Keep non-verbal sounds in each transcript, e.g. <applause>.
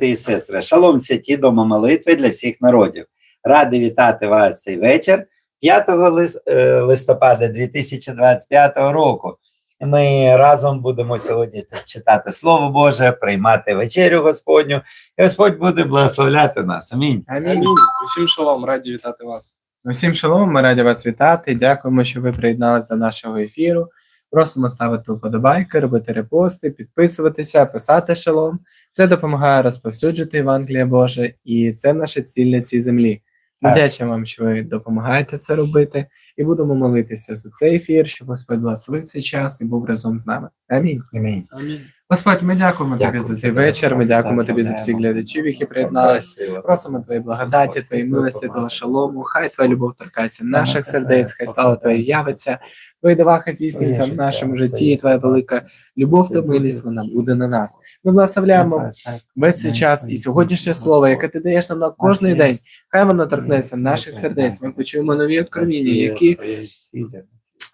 і сестри, шалом святі дома молитви для всіх народів. Радий вітати вас цей вечір 5 лис- е, листопада 2025 року. Ми разом будемо сьогодні читати Слово Боже, приймати вечерю Господню, і Господь буде благословляти нас. Амінь. Амінь. Усім шалом, раді вітати вас. Усім шалом, ми раді вас вітати. Дякуємо, що ви приєдналися до нашого ефіру. Просимо ставити вподобайки, робити репости, підписуватися, писати шалом. Це допомагає розповсюджити Євангеліє Боже, і це наша ціль на цій землі. Дякую вам, що ви допомагаєте це робити, і будемо молитися за цей ефір, щоб Господь благословив цей час і був разом з нами. Амінь. Амінь. Амінь. Господь, ми дякуємо тобі за цей вечір. Ми дякуємо тобі за всіх глядачів, які приєдналися. Просимо твої благодаті, твої милості, того шалому. Хай твоя любов торкається наших сердець, хай слава твоя явиться, твої дива хай здійснюються в нашому житті, і твоя велика любов та милість вона буде на нас. Ми благословляємо весь цей час і сьогоднішнє слово, яке ти даєш нам на кожний день. Хай воно торкнеться наших сердець. Ми почуємо нові откровіння, які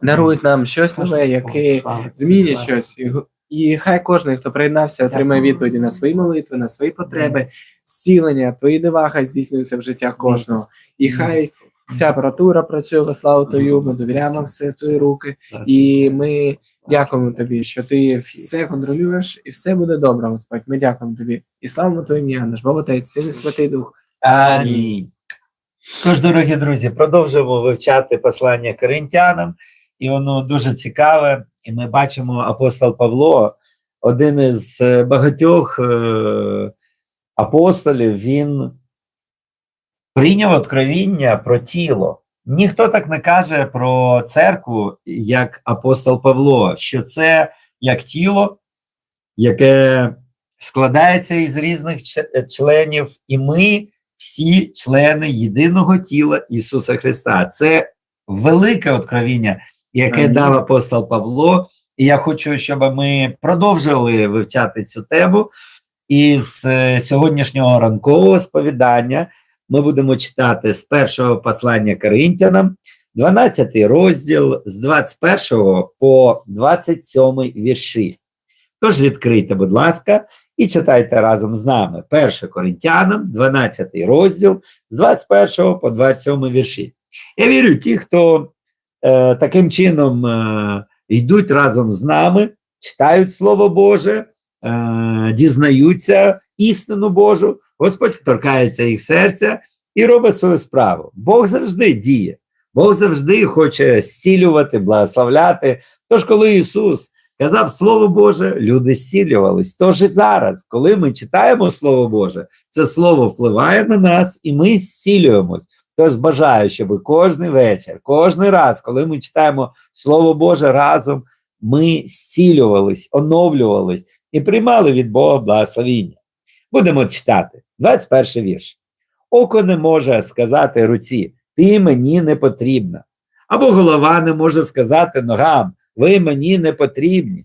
дарують нам щось нове, які змінять щось. І хай кожен, хто приєднався, отримає відповіді на свої молитви, на свої потреби, зцілення, твої дива хай здійснюються в життях кожного. І хай вся апаратура працює во славу Твою, ми довіряємо все в твої руки. І ми дякуємо тобі, що ти все контролюєш і все буде добре, Господь. Ми дякуємо тобі. І славимо Твоє ім'я, наш Бог Отець, Син і Святий Дух. Амінь. Тож, дорогі друзі, продовжуємо вивчати послання коринтянам, і воно дуже цікаве. І ми бачимо апостол Павло, один із е, багатьох е, апостолів, він прийняв откровіння про тіло. Ніхто так не каже про церкву, як апостол Павло, що це як тіло, яке складається із різних членів, і ми всі члени єдиного тіла Ісуса Христа. Це велике откровіння, яке Амінь. дав апостол Павло. І я хочу, щоб ми продовжили вивчати цю тему. І з е, сьогоднішнього ранкового сповідання ми будемо читати з першого послання Коринтянам, 12 розділ з 21 по 27 вірші. Тож відкрийте, будь ласка, і читайте разом з нами 1 Коринтянам, 12 розділ з 21 по 27 вірші. Я вірю, ті, хто е, таким чином е, йдуть разом з нами, читають Слово Боже, е, дізнаються істину Божу, Господь торкається їх серця і робить свою справу. Бог завжди діє, Бог завжди хоче зцілювати, благословляти. Тож, коли Ісус казав Слово Боже, люди зцілювались. Тож і зараз, коли ми читаємо Слово Боже, це слово впливає на нас, і ми зцілюємось. Тож бажаю, щоб кожен вечір, кожен раз, коли ми читаємо Слово Боже разом, ми зцілювались, оновлювались і приймали від Бога благословіння. Будемо читати 21 вірш. Око не може сказати руці, ти мені не потрібна. Або голова не може сказати ногам, ви мені не потрібні.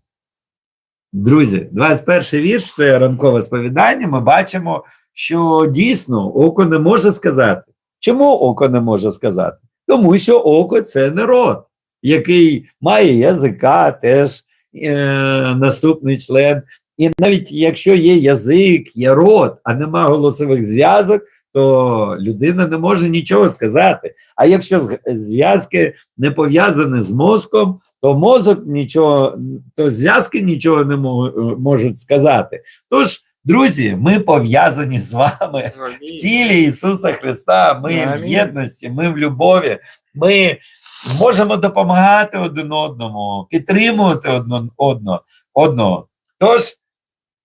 Друзі, 21 вірш це ранкове сповідання. Ми бачимо, що дійсно око не може сказати. Чому око не може сказати? Тому що око це не рот, який має язика, теж е, наступний член. І навіть якщо є язик, є рот, а нема голосових зв'язок, то людина не може нічого сказати. А якщо зв'язки не пов'язані з мозком, то мозок нічого, то зв'язки нічого не можуть сказати. Тож, друзі, ми пов'язані з вами в тілі Ісуса Христа. Ми в єдності, ми в любові, ми можемо допомагати один одному, підтримувати одно, одно, одного. Тож,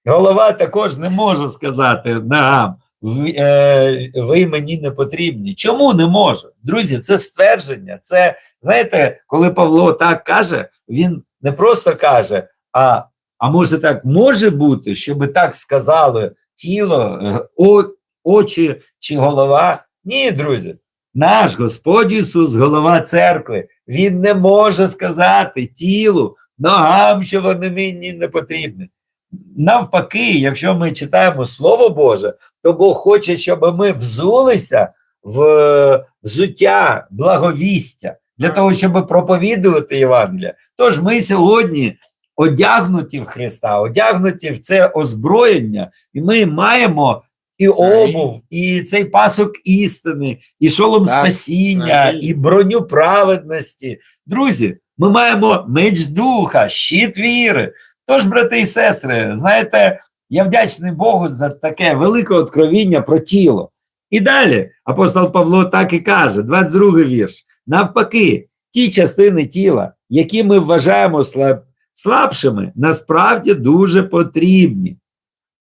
голова також не може сказати нам. Ви, е, ви мені не потрібні. Чому не може? Друзі, це ствердження. Це знаєте, коли Павло так каже, він не просто каже, а, а може так може бути, щоб так сказали тіло, е, о, очі чи голова. Ні, друзі, наш Господь Ісус, голова церкви, Він не може сказати тілу, ногам, що вони мені не потрібні. Навпаки, якщо ми читаємо Слово Боже, то Бог хоче, щоб ми взулися в взуття, благовістя, для того, щоб проповідувати Євангелія. Тож ми сьогодні одягнуті в Христа, одягнуті в це озброєння, і ми маємо і обув, і цей пасок істини, і шолом Так. спасіння, Амінь. і броню праведності. Друзі, ми маємо меч духа, щит віри. Тож, брати і сестри, знаєте, я вдячний Богу за таке велике откровіння про тіло. І далі апостол Павло так і каже, 22 вірш. Навпаки, ті частини тіла, які ми вважаємо слаб, слабшими, насправді дуже потрібні.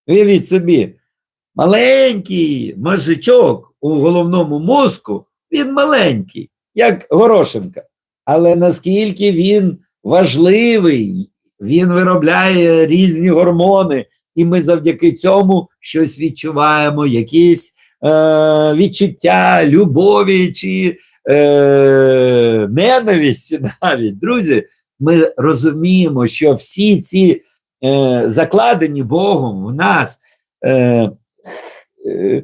Уявіть собі, маленький мозжечок у головному мозку, він маленький, як горошинка. Але наскільки він важливий, він виробляє різні гормони, і ми завдяки цьому щось відчуваємо, якісь е, відчуття любові чи е, ненависті <laughs> навіть. Друзі, ми розуміємо, що всі ці е, закладені Богом в нас е, е,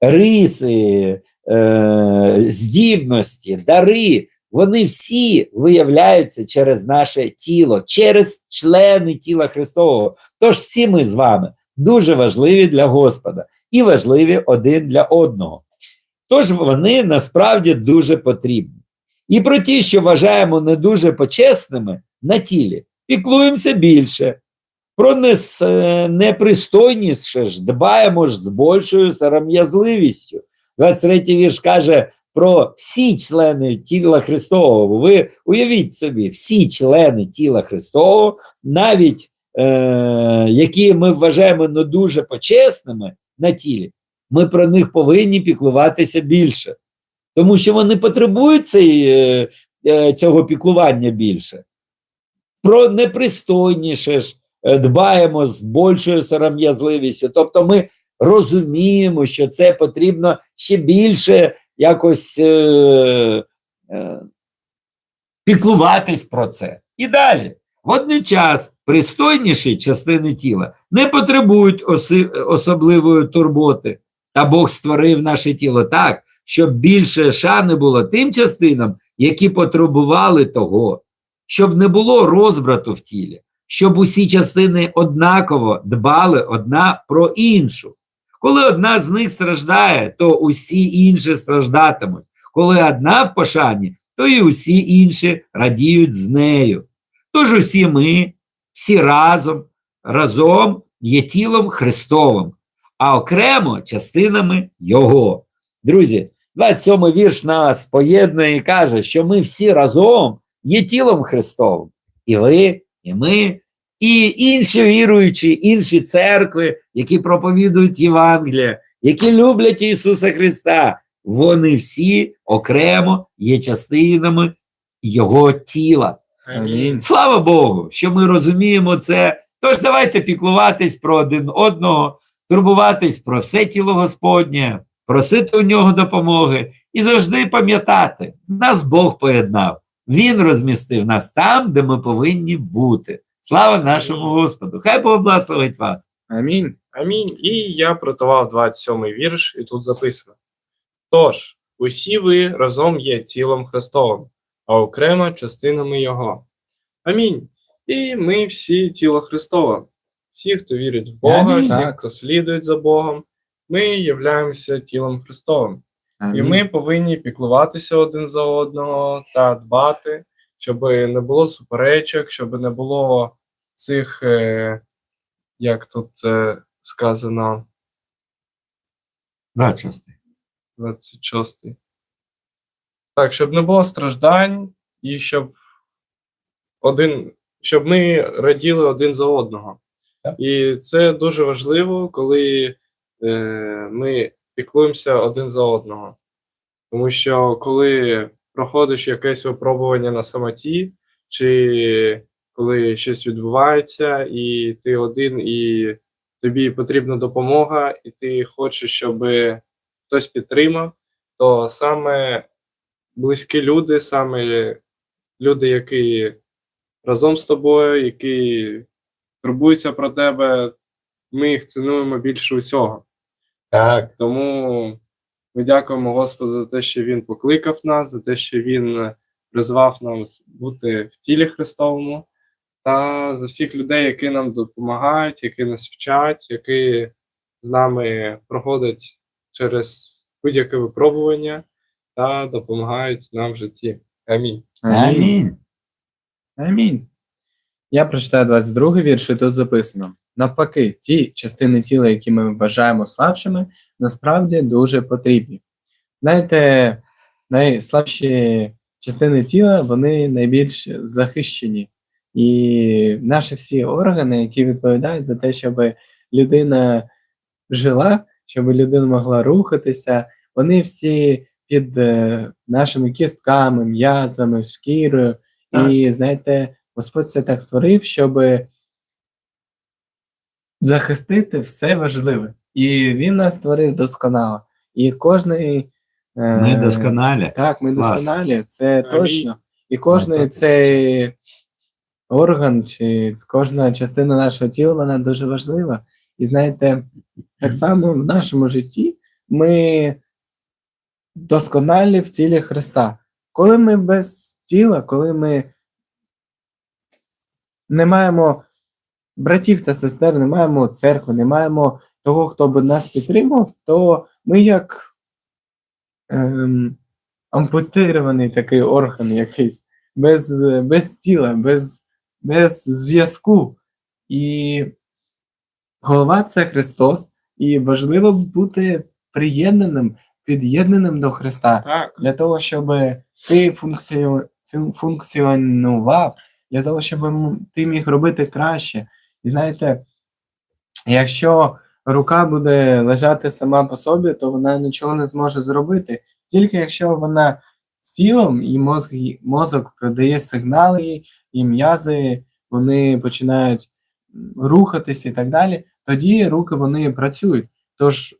риси, е, здібності, дари, вони всі виявляються через наше тіло, через члени тіла Христового. Тож всі ми з вами дуже важливі для Господа і важливі один для одного. Тож вони насправді дуже потрібні. І про ті, що вважаємо не дуже почесними на тілі, піклуємося більше. Про е, непристойніше ж дбаємо ж з більшою сором'язливістю. 23 вірш каже про всі члени тіла Христового. Ви уявіть собі, всі члени тіла Христового, навіть е, які ми вважаємо не дуже почесними на тілі, ми про них повинні піклуватися більше. Тому що вони потребують цей, е, е, цього піклування більше. Про непристойніше ж е, дбаємо з більшою сором'язливістю. Тобто ми розуміємо, що це потрібно ще більше якось е, е, піклуватись про це. І далі. Водночас пристойніші частини тіла не потребують оси, особливої турботи, та Бог створив наше тіло так, щоб більше шани було тим частинам, які потребували того, щоб не було розбрату в тілі, щоб усі частини однаково дбали одна про іншу. Коли одна з них страждає, то усі інші страждатимуть. Коли одна в пошані, то і усі інші радіють з нею. Тож усі ми, всі разом, разом є тілом Христовим, а окремо частинами Його. Друзі, 27 вірш нас поєднує і каже, що ми всі разом є тілом Христовим. І ви, і ми, і інші віруючі, інші церкви, які проповідують Євангелія, які люблять Ісуса Христа, вони всі окремо є частинами Його тіла. Амінь. Слава Богу, що ми розуміємо це. Тож давайте піклуватись про один одного, турбуватись про все тіло Господнє, просити у нього допомоги і завжди пам'ятати, нас Бог поєднав. Він розмістив нас там, де ми повинні бути. Слава нашому Господу! Хай Бог благословить вас. Амінь. Амінь. І я протував 27 вірш, і тут записано. Тож, усі ви разом є тілом Христовим, а окремо частинами Його. Амінь. І ми всі тіло Христове. Всі, хто вірить в Бога, Амінь. всі, хто слідують за Богом, ми являємося тілом Христовим. І ми повинні піклуватися один за одного та дбати, щоб не було суперечок, щоб не було цих, е, як тут е, сказано, Да, часто. 26. Так, щоб не було страждань, і щоб один, щоб ми раділи один за одного. Так. І це дуже важливо, коли ми піклуємося один за одного. Тому що коли проходиш якесь випробування на самоті, чи коли щось відбувається, і ти один, і тобі потрібна допомога, і ти хочеш, щоб хтось підтримав, то саме близькі люди, саме люди, які разом з тобою, які турбуються про тебе, ми їх цінуємо більше усього. Так. Тому ми дякуємо Господу за те, що Він покликав нас, за те, що Він призвав нас бути в тілі Христовому. та за всіх людей, які нам допомагають, які нас вчать, які з нами проходять через будь-яке випробування та допомагають нам в житті. Амінь. Амінь. Амінь. Я прочитаю 22 вірш, і тут записано: навпаки, ті частини тіла, які ми вважаємо слабшими, насправді дуже потрібні. Знаєте, найслабші частини тіла вони найбільш захищені. І наші всі органи, які відповідають за те, щоб людина жила, щоб людина могла рухатися, вони всі під е, нашими кістками, м'язами, шкірою. І знаєте, Господь це так створив, щоб захистити все важливе. І Він нас створив досконало. І кожний. е, Ми досконалі. Так, ми Клас. досконалі, це Амінь. точно. І кожний цей орган чи кожна частина нашого тіла вона дуже важлива. І знаєте, так само в нашому житті ми досконалі в тілі Христа. Коли ми без тіла, коли ми не маємо братів та сестер, не маємо церкви, не маємо того, хто би нас підтримав, то ми як ем, ампутирований такий орган якийсь, без, без тіла, без, без зв'язку. І голова це Христос, і важливо бути приєднаним, під'єднаним до Христа Так, для того, щоб ти функціо- функціонував, для того, щоб ти міг робити краще. І знаєте, якщо рука буде лежати сама по собі, то вона нічого не зможе зробити. Тільки якщо вона з тілом і мозк, їй- мозок передає сигнали, і м'язи вони починають рухатися і так далі, тоді руки вони працюють. Тож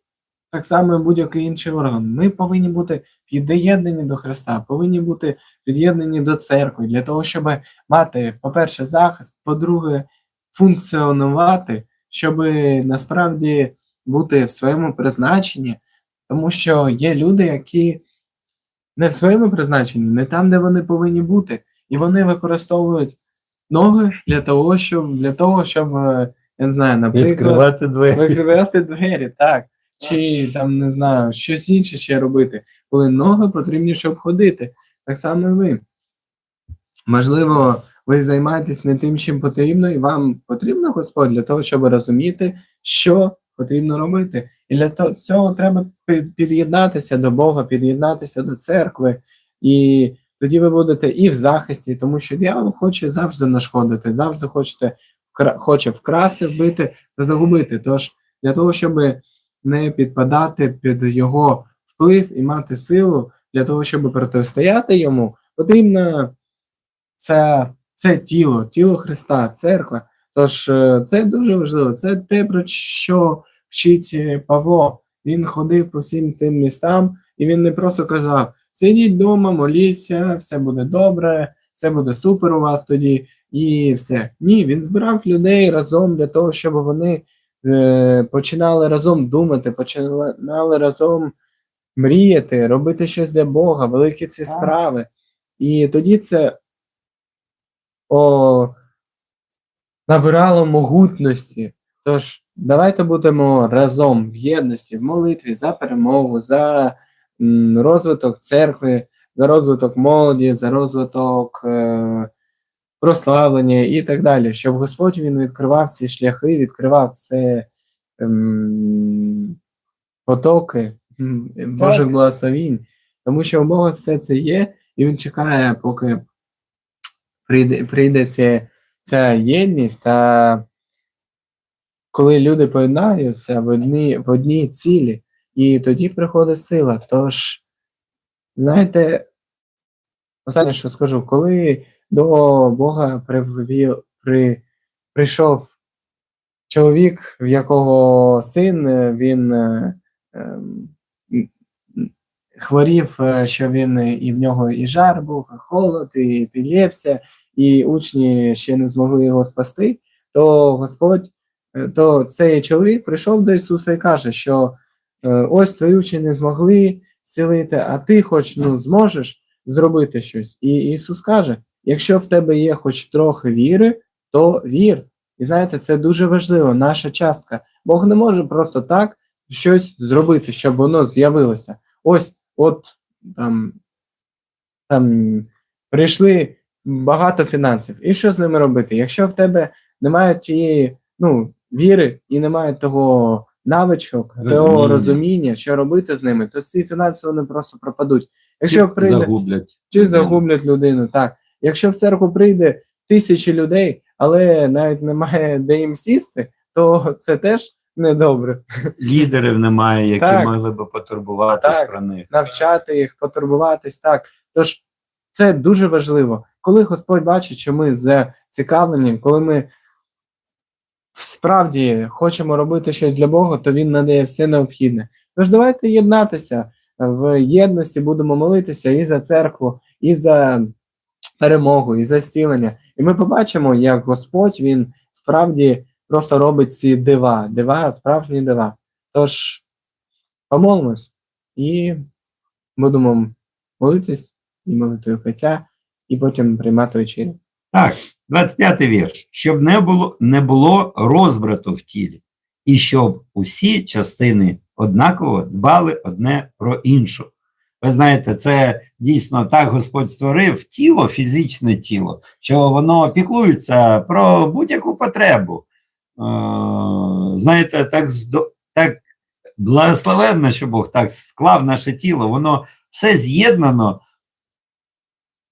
так само і будь-який інший орган. Ми повинні бути під'єднані до Христа, повинні бути під'єднані до церкви для того, щоб мати, по-перше, захист, по-друге, функціонувати, щоб насправді бути в своєму призначенні, тому що є люди, які не в своєму призначенні, не там, де вони повинні бути, і вони використовують ноги для того, щоб для того, щоб е, я не знаю, наприклад, Відкривати двері. Викривати двері, так. Чи там не знаю, щось інше ще робити, коли ноги потрібні, щоб ходити. Так само і ви. Можливо, ви займаєтесь не тим, чим потрібно, і вам потрібно Господь для того, щоб розуміти, що потрібно робити. І для цього треба під'єднатися до Бога, під'єднатися до церкви. І тоді ви будете і в захисті, тому що диявол хоче завжди нашкодити, завжди хочете хоче вкрасти, вбити та загубити. Тож для того, щоб не підпадати під його вплив і мати силу, для того, щоб протистояти йому, потрібно це, це тіло, тіло Христа, церква. Тож е, це дуже важливо. Це те, про що вчить е, Павло. Він ходив по всім тим містам, і він не просто казав: сидіть вдома, моліться, все буде добре, все буде супер у вас тоді, і все. Ні, він збирав людей разом для того, щоб вони е, починали разом думати, починали разом мріяти, робити щось для Бога, великі ці справи. І тоді це о, набирало могутності. Тож давайте будемо разом в єдності, в молитві за перемогу, за м, розвиток церкви, за розвиток молоді, за розвиток е, прославлення і так далі, щоб Господь він відкривав ці шляхи, відкривав це ем, потоки Божих благословінь, тому що у Бога все це є, і він чекає, поки прийде, прийде ця, ця єдність, та коли люди поєднаються в одній, в одній цілі, і тоді приходить сила. Тож, знаєте, останнє, що скажу, коли до Бога привів, при, прийшов чоловік, в якого син, він е, хворів, е, що він е, і в нього і жар був, і холод, і епілепсія, і учні ще не змогли його спасти, то Господь, е, то цей чоловік прийшов до Ісуса і каже, що ось твої учні не змогли зцілити, а ти хоч ну, зможеш зробити щось. І Ісус каже: якщо в тебе є хоч трохи віри, то вір. І знаєте, це дуже важливо, наша частка. Бог не може просто так щось зробити, щоб воно з'явилося. Ось, от там, там прийшли багато фінансів. І що з ними робити? Якщо в тебе немає тієї ну, віри і немає того навичок, того Розуміння. що робити з ними, то ці фінанси вони просто пропадуть. Якщо прийде загублять. чи загублять людину, так. Якщо в церкву прийде тисячі людей, але навіть немає де їм сісти, то це теж недобре. Лідерів немає, які Так. могли би потурбуватись Так. про них. Навчати їх, потурбуватись, так. Тож це дуже важливо. Коли Господь бачить, що ми зацікавлені, коли ми справді хочемо робити щось для Бога, то Він надає все необхідне. Тож давайте єднатися в єдності, будемо молитися і за церкву, і за перемогу, і за зцілення. І ми побачимо, як Господь він справді просто робить ці дива, дива, справжні дива. Тож помолимось і будемо молитись і молитвою хотя, і потім приймати вечерю. Так, 25-й вірш. Щоб не було, не було розбрату в тілі, і щоб усі частини однаково дбали одне про іншу. Ви знаєте, це дійсно так Господь створив тіло, фізичне тіло, що воно піклується про будь-яку потребу. Знаєте, так, так благословенно, що Бог так склав наше тіло, воно все з'єднано,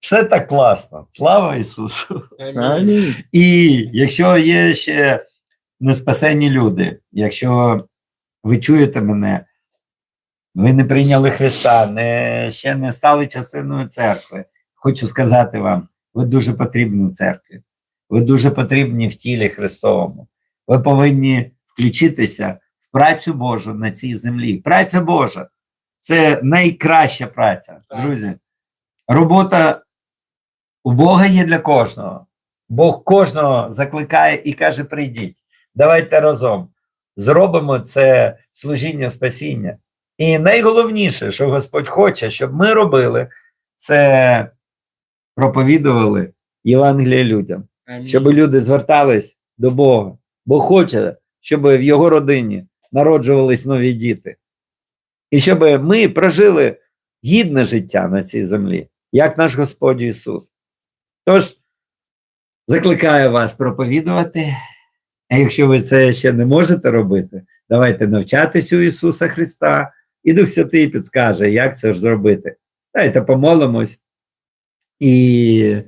все так класно. Слава Ісусу! Амінь. І якщо є ще неспасені люди, якщо ви чуєте мене, ви не прийняли Христа, не, ще не стали частиною церкви, хочу сказати вам, ви дуже потрібні церкві, ви дуже потрібні в тілі Христовому. Ви повинні включитися в працю Божу на цій землі. Праця Божа це найкраща праця, Так. друзі. Робота у Бога є для кожного. Бог кожного закликає і каже: прийдіть, давайте разом зробимо це служіння спасіння. І найголовніше, що Господь хоче, щоб ми робили, це проповідували Євангеліє людям, щоб люди звертались до Бога. Бог хоче, щоб в його родині народжувались нові діти. І щоб ми прожили гідне життя на цій землі, як наш Господь Ісус. Тож, закликаю вас проповідувати. А якщо ви це ще не можете робити, давайте навчатись у Ісуса Христа, і Дух Святий підскаже, як це ж зробити. Давайте помолимось і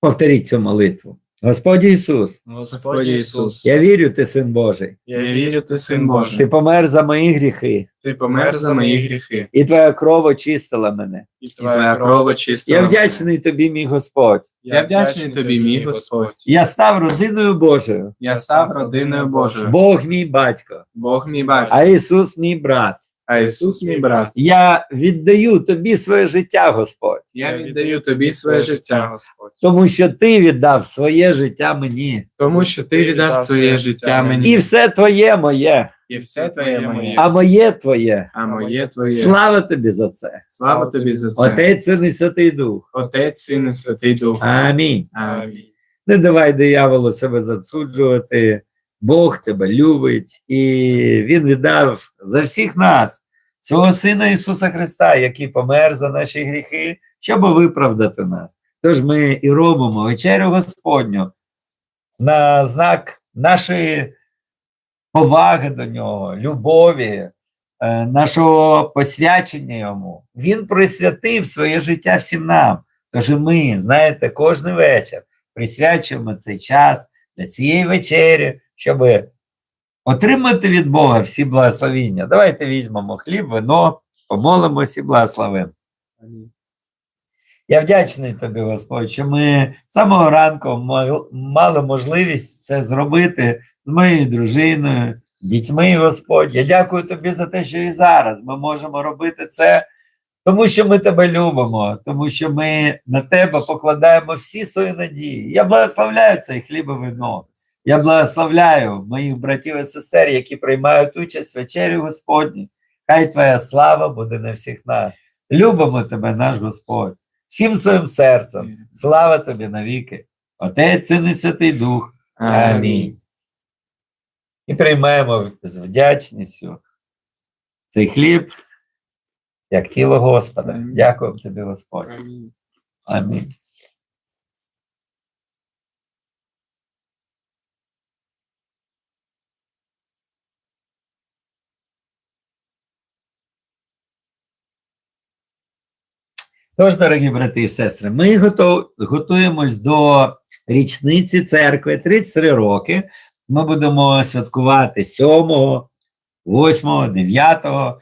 повторіть цю молитву. Господь Ісус, Господь Ісус, я вірю, ти син Божий. Я вірю, ти син Божий. Ти помер за мої гріхи, Ти помер за мої гріхи, і твоя кров очистила мене. і твоя кров очистила. Я мене. вдячний тобі, мій Господь. Я вдячний тобі, мій Господь. Я став родиною Божою. Я став родиною Божою. Бог мій батько, Бог мій батько, а Ісус мій брат. А Ісус мій брат. Я віддаю тобі своє життя, Господь, Я віддаю тобі своє життя, Господь. тому що ти віддав своє життя мені. тому що ти віддав своє життя мені. І все твоє моє, І все твоє моє, а моє твоє. а моє твоє. Слава тобі за це. Слава тобі за це. Отець Син і Святий Дух. Отець, Син і Святий Дух. Амінь. Амінь. Не давай дияволу себе засуджувати. Бог тебе любить, і Він віддав за всіх нас свого Сина Ісуса Христа, який помер за наші гріхи, щоб виправдати нас. Тож ми і робимо вечерю Господню на знак нашої поваги до нього, любові, е, нашого посвячення йому. Він присвятив своє життя всім нам. Тож і ми, знаєте, кожен вечір присвячуємо цей час для цієї вечері, щоб отримати від Бога всі благословіння. Давайте візьмемо хліб, вино, помолимось і благословимо. Я вдячний тобі, Господь, що ми з самого ранку мали можливість це зробити з моєю дружиною, дітьми, Господь. Я дякую тобі за те, що і зараз ми можемо робити це, тому що ми тебе любимо, тому що ми на тебе покладаємо всі свої надії. Я благословляю цей хліб і вино. Я благословляю моїх братів і сестер, які приймають участь в вечері Господні. Хай твоя слава буде на всіх нас. Любимо тебе, наш Господь, всім своїм серцем. Слава тобі навіки. Отець, Син і Святий Дух. Амінь. І приймаємо з вдячністю цей хліб, як тіло Господа. Дякую тобі, Господь. Амінь. Амінь. Тож, дорогі брати і сестри, ми готов, готуємось до річниці церкви 33 роки. Ми будемо святкувати 7, 8, 9 е,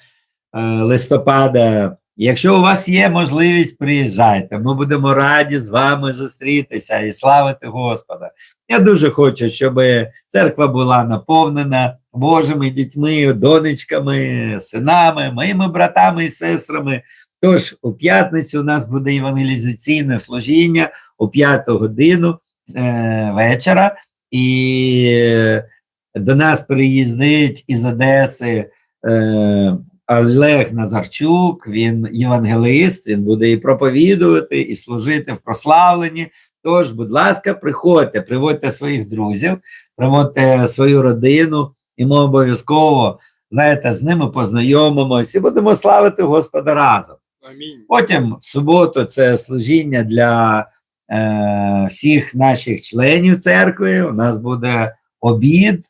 листопада. Якщо у вас є можливість, приїжджайте. Ми будемо раді з вами зустрітися і славити Господа. Я дуже хочу, щоб церква була наповнена Божими дітьми, донечками, синами, моїми братами і сестрами. Тож у п'ятницю у нас буде евангелізаційне служіння у п'яту годину е, вечора, і е, до нас приїздить із Одеси е, Олег Назарчук, він євангелист, він буде і проповідувати, і служити в прославленні. Тож, будь ласка, приходьте, приводьте своїх друзів, приводьте свою родину, і ми обов'язково, знаєте, з ними познайомимось і будемо славити Господа разом. Амінь. Потім в суботу це служіння для е, всіх наших членів церкви. У нас буде обід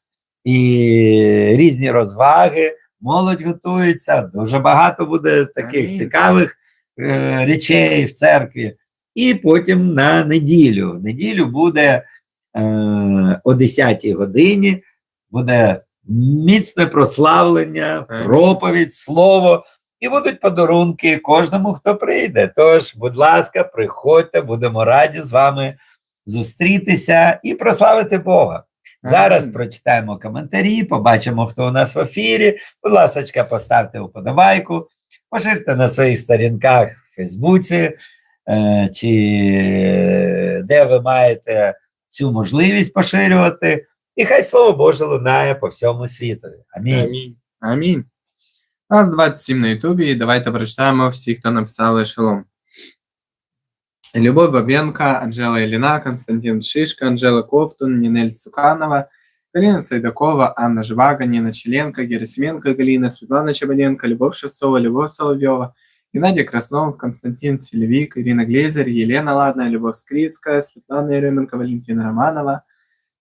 і різні розваги. Молодь готується. Дуже багато буде таких Амінь. цікавих е, речей в церкві. І потім на неділю. В неділю буде е, о 10 годині буде міцне прославлення, проповідь, слово. І будуть подарунки кожному, хто прийде. Тож, будь ласка, приходьте, будемо раді з вами зустрітися і прославити Бога. Зараз прочитаємо коментарі, побачимо, хто у нас в ефірі. Будь ласка, поставте вподобайку, поширте на своїх сторінках в Фейсбуці, е, чи де ви маєте цю можливість поширювати. І хай слово Боже лунає по всьому світу. Амінь. Амінь. Амінь. Нас 27 на Ютубі, і давайте прочитаємо всіх, хто написали шалом. Любов Бабенко, Анжела Іліна, Константин Шишка, Анжела Ковтун, Нінель Цуканова, Галина Сайдакова, Анна Жвага, Нина Челенко, Герасименко Галина, Светлана Чебаненко, Любовь Шевцова, Любовь Соловьева, Геннадий Краснов, Константин Селевик, Ирина Глезер, Елена Ладная, Любовь Скрицкая, Светлана Еременко, Валентина Романова,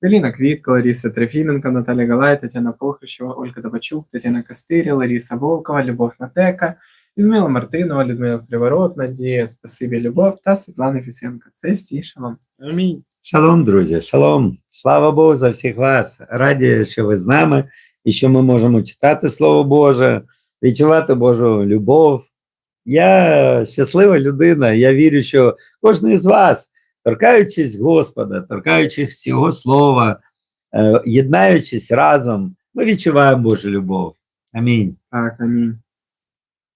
Галина Квитко, Лариса Трофименко, Наталья Галай, Татьяна Похрищева, Ольга Табачук, Татьяна Костыря, Лариса Волкова, Любовь Натека, Людмила Мартинова, Людмила Приворот, Надія Спасибі Любов та Світлана Фісенко. Це всі шалом. Амінь. Шалом, друзі, шалом. Слава Богу за всіх вас. Раді, що ви з нами і що ми можемо читати Слово Боже, відчувати Божу любов. Я щаслива людина. Я вірю, що кожен із вас, торкаючись Господа, торкаючись Його Слова, е, єднаючись разом, ми відчуваємо Божу любов. Амінь. Так, амінь.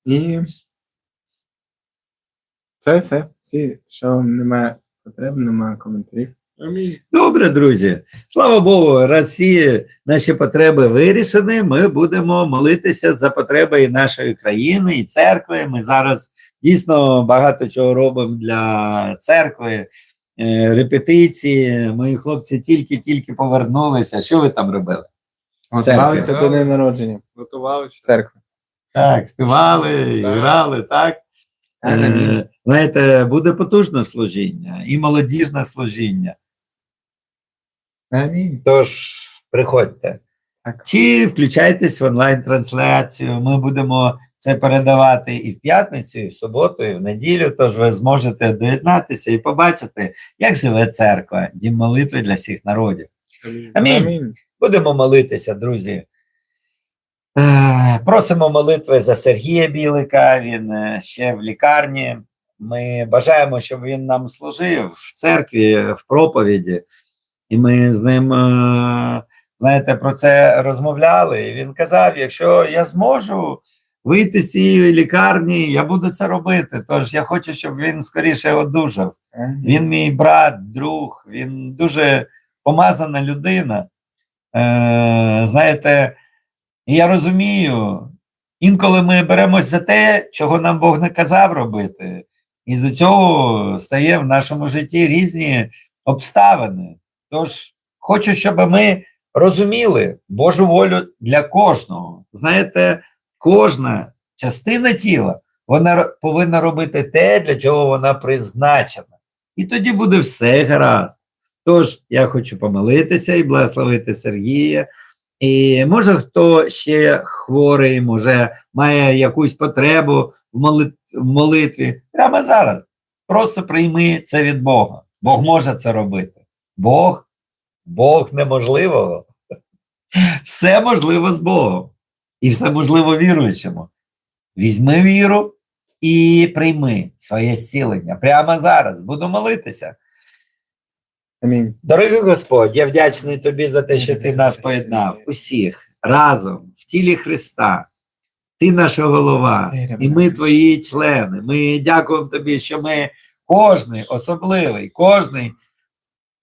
І це все. Всі шалом немає потреби, немає коментарів. Амінь. Добре, друзі. Слава Богу, раз всі наші потреби вирішені, ми будемо молитися за потреби і нашої країни, і церкви. Ми зараз дійсно багато чого робимо для церкви, репетиції. Мої хлопці тільки-тільки повернулися. Що ви там робили? Готувалися до дня народження Готувалися. церкви. Так, співали, Так. грали, так? Так. Е, Знаєте, буде потужне служіння і молодіжне служіння. Амінь. Тож приходьте. Так. Чи включайтесь в онлайн-трансляцію. Ми будемо це передавати і в п'ятницю, і в суботу, і в неділю. Тож ви зможете доєднатися і побачити, як живе церква, дім молитви для всіх народів. Амінь. Амінь. Амінь. Будемо молитися, друзі. Е, Просимо молитви за Сергія Білика. Він е, ще в лікарні. Ми бажаємо, щоб він нам служив в церкві, в проповіді. І ми з ним, е, знаєте, про це розмовляли. І він казав: якщо я зможу вийти з цієї лікарні, я буду це робити. Тож я хочу, щоб він скоріше одужав. Він мій брат, друг, він дуже помазана людина. Е, знаєте, і я розумію, інколи ми беремось за те, чого нам Бог не казав робити. І з цього стає в нашому житті різні обставини. Тож хочу, щоб ми розуміли Божу волю для кожного. Знаєте, кожна частина тіла вона повинна робити те, для чого вона призначена. І тоді буде все гаразд. Тож я хочу помолитися і благословити Сергія. І може хто ще хворий, може має якусь потребу в молитві. Прямо зараз. Просто прийми це від Бога. Бог може це робити. Бог, Бог неможливого. <laughs> Все можливо з Богом. І все можливо віруючому. Візьми віру і прийми своє зцілення. Прямо зараз. Буду молитися. Амінь. Дорогий Господь, я вдячний тобі за те, що ти нас поєднав усіх разом в тілі Христа. Ти наша голова, і ми твої члени. Ми дякуємо тобі, що ми кожний особливий, кожний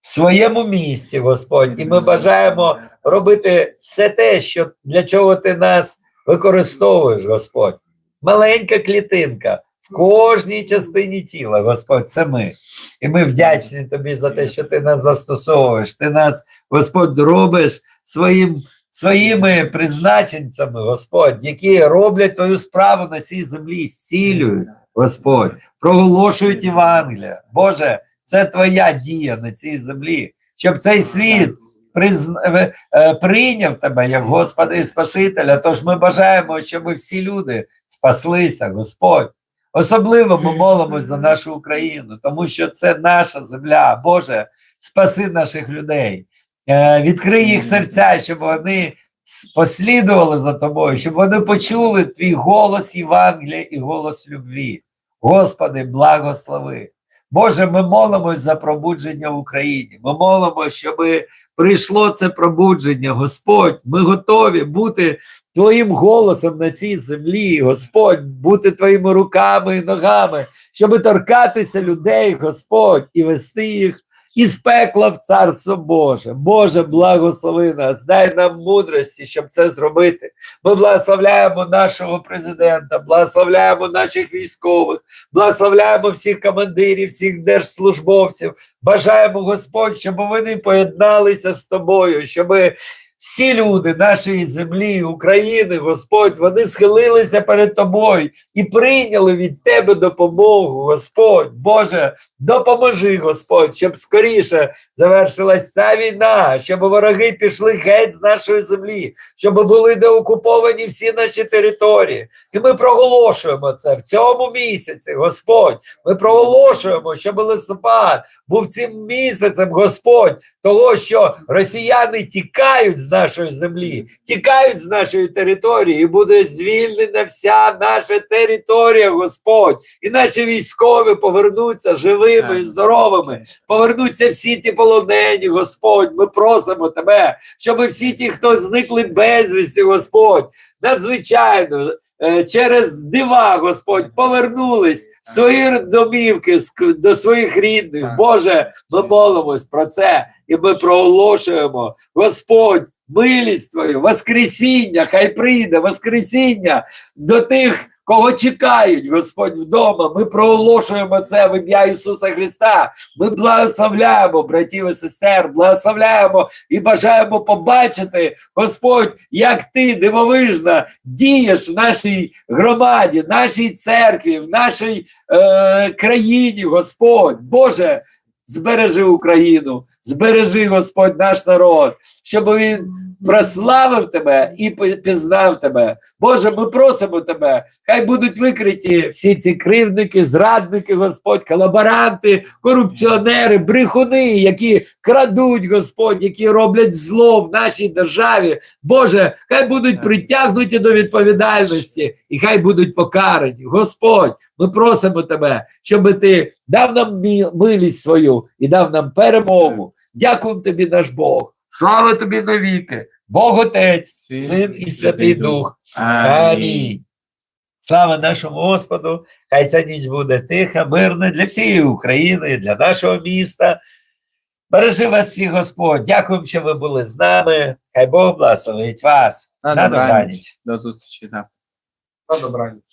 в своєму місці, Господь, і ми бажаємо робити все те, що для чого ти нас використовуєш, Господь. Маленька клітинка в кожній частині тіла, Господь, це ми. І ми вдячні тобі за те, що ти нас застосовуєш. Ти нас, Господь, робиш своїм, своїми призначенцями, Господь, які роблять твою справу на цій землі, зцілюють, Господь, проголошують Євангелія. Боже, це твоя дія на цій землі, щоб цей світ е, прийняв тебе як Господа і Спасителя. Тож ми бажаємо, щоб всі люди спаслися, Господь. Особливо ми молимось за нашу Україну, тому що це наша земля. Боже, спаси наших людей, Е, відкрий їх серця, щоб вони послідували за тобою, щоб вони почули твій голос Євангелія і голос любві. Господи, благослови. Боже, ми молимось за пробудження в Україні. Ми молимось, щоб прийшло це пробудження. Господь, ми готові бути Твоїм голосом на цій землі, Господь, бути Твоїми руками і ногами, щоб торкатися людей, Господь, і вести їх із пекла в Царство Боже. Боже, благослови нас, дай нам мудрості, щоб це зробити. Ми благословляємо нашого президента, благословляємо наших військових, благословляємо всіх командирів, всіх держслужбовців. Бажаємо, Господь, щоб вони поєдналися з тобою, щоб всі люди нашої землі, України, Господь, вони схилилися перед тобою і прийняли від тебе допомогу, Господь. Боже, допоможи, Господь, щоб скоріше завершилась ця війна, щоб вороги пішли геть з нашої землі, щоб були деокуповані всі наші території. І ми проголошуємо це в цьому місяці, Господь. Ми проголошуємо, щоб листопад був цим місяцем, Господь, того, що росіяни тікають з нашої землі, тікають з нашої території, і буде звільнена вся наша територія, Господь. І наші військові повернуться живими і здоровими, повернуться всі ті полонені, Господь. Ми просимо тебе, щоб всі ті, хто зникли безвісті, Господь, надзвичайно. е, Через дива, Господь, повернулись в свої домівки до своїх рідних. Боже, ми молимось про це і ми проголошуємо, Господь, милість Твою, Воскресіння, хай прийде Воскресіння до тих, кого чекають, Господь вдома. Ми проголошуємо це в ім'я Ісуса Христа. Ми благословляємо братів і сестер, благословляємо і бажаємо побачити, Господь, як ти дивовижно дієш в нашій громаді, нашій церкві, в нашій е, країні, Господь. Боже, збережи Україну, збережи Господь наш народ, щоб він прославив тебе і пі- пізнав тебе. Боже, ми просимо тебе, хай будуть викриті всі ці кривдники, зрадники, Господь, колаборанти, корупціонери, брехуни, які крадуть, Господь, які роблять зло в нашій державі. Боже, хай будуть притягнуті до відповідальності і хай будуть покарані. Господь, ми просимо тебе, щоб ти дав нам милість свою і дав нам перемогу. Дякуємо тобі, наш Бог. Слава тобі навіки, Бог Отець, Син і Святий Дух. Амінь. Слава нашому Господу! Хай ця ніч буде тиха, мирна для всієї України, для нашого міста. Бережи вас всіх, Господь. Дякуємо, що ви були з нами. Хай Бог благословить вас. На На добраніч. добраніч. До зустрічі завтра. На добраніч.